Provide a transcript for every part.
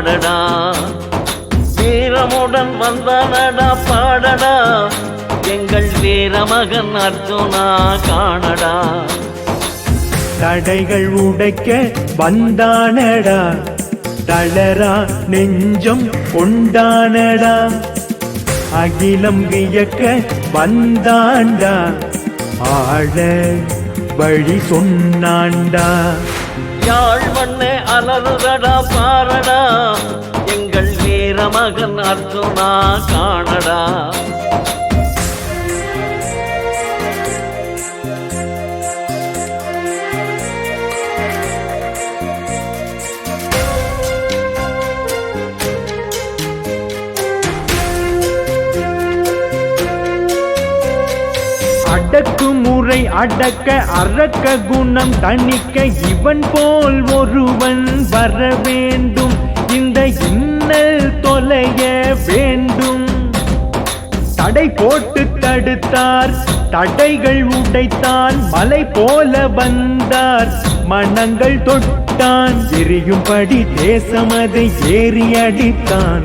பாடடா. வீரமுடன் வந்தனடா பாடடா. எங்கள் வீரமகன் அர்ஜுனா காணடா. தடைகள் உடைக்க வந்தானடா. தளரா நெஞ்சம் கொண்டானடா. அகிலம் வியக்க வந்தாண்டா. ஆழ வழி சொன்னாண்டா. யாழ் மண்ணே அலறுதடா பாரடா. எங்கள் வீரமகன் அர்ஜுனா காணடா. அடக்குமுறை அடக்க அறக்க குணம் தணிக்க இவன் போல் ஒருவன் வர வேண்டும். இந்த இன்னல் தொலைய வேண்டும். தடை போட்டு தடுத்தார் தடைகள் உடைத்தான் மலை போல வந்தார். மனங்கள் தொட்டான் எரியும்படி தேசமதை ஏறி அடித்தான்.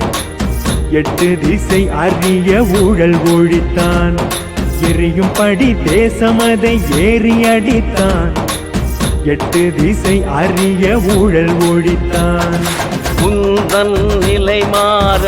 எட்டு திசை அறிய ஊழல் ஒழித்தான். எரியும்படி தேசமதை ஏறி அடித்தான். எட்டு திசை அறிய ஊழல் ஒழித்தான். உந்தன் நிலை மாற